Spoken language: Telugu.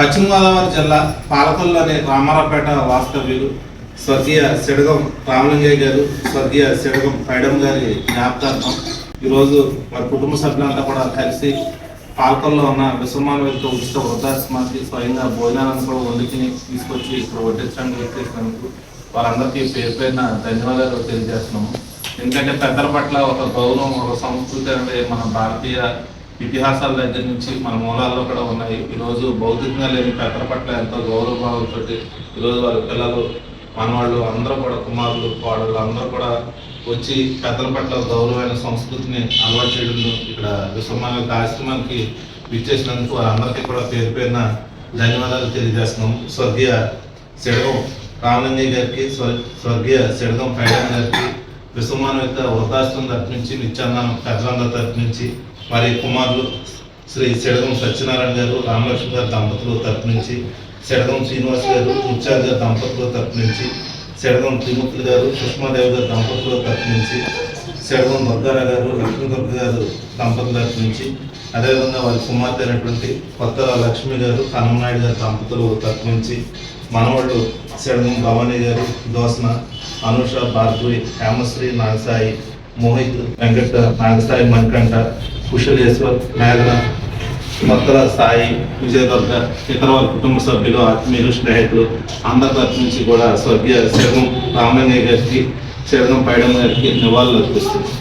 పశ్చిమ గోదావరి జిల్లా పాలకొల్లోని రామారావుపేట వాస్తవ్యులు స్వర్గీయ సిడగం రామలింగయ్య గారు స్వర్గీయ సిడగం పైడం గారి జ్ఞాపకార్థం ఈరోజు వారి కుటుంబ సభ్యులంతా కూడా కలిసి పాలకొల్లో ఉన్న విశ్వమానవులతో ఉచిత వృద్ధాశ్రమానికి స్వయంగా భోజనాలను కూడా వండుకుని తీసుకొచ్చి ఇక్కడ వడ్డించడానికి వచ్చేసినందుకు వారందరికీ పేరు పైన ధన్యవాదాలు తెలియజేస్తున్నాము. ఎందుకంటే పెద్దల పట్ల ఒక గౌరవం ఒక సంస్కృతి అనేది మన భారతీయ ఇతిహాసాల దగ్గర నుంచి మన మూలాల్లో కూడా ఉన్నాయి. ఈరోజు భౌతికంగా లేని పెద్దల పట్ల ఎంతో గౌరవభావంతో ఈరోజు వారి పిల్లలు మనవాళ్ళు అందరూ కూడా కుమారులు కోడళ్ళు అందరూ కూడా వచ్చి పెద్దల పట్ల గౌరవమైన సంస్కృతిని అలవాటు చేయడంలో ఇక్కడ విశ్వమాన ఆశ్రమానికి విచ్చేసినందుకు వారందరికీ కూడా పేరు పేరున ధన్యవాదాలు తెలియజేస్తున్నాం. స్వర్గీయ సెడగం రామలింగయ్య గారికి స్వర్గీయ సెడగం పైడం గారికి విశ్వమాన యొక్క వృద్ధాశ్రమం తరపు నుంచి నిత్యానందం పెద్దలందరి తరపు నుంచి మరి కుమారులు శ్రీ సెడగం సత్యనారాయణ గారు రామలక్ష్మి గారి దంపతులు తరపు నుంచి సెడగం శ్రీనివాస్ గారు ముత్యాల గారి దంపతుల తరపు నుంచి సెడగం త్రిమూర్తులు గారు సుష్మాదేవి గారి దంపతుల తరపు నుంచి సెడగం దుర్గారావు గారు లక్ష్మీదుర్గ గారు దంపతుల నుంచి. అదేవిధంగా వారి కుమార్తె అయినటువంటి కొత్త లక్ష్మి గారు కన్నమనాయుడు గారి దంపతులు తరపు నుంచి. మనవాళ్ళు సెడగం భవానీ గారు దోసన అనుష భార్గవి హేమశ్రీ నాగసాయి మోహిత్ వెంకట నాగసాయి మణికంఠ కుశలేశ్వర్ మేఘన మొత్తల సాయి విజయదుర్గ ఇతర వారి కుటుంబ సభ్యులు ఆత్మీయులు స్నేహితులు అందరి తరఫు నుంచి కూడా స్వర్గీయ శరణం రామలింగయ్య గారికి శరణం పైడం గారికి నివాళులు అర్పిస్తుంది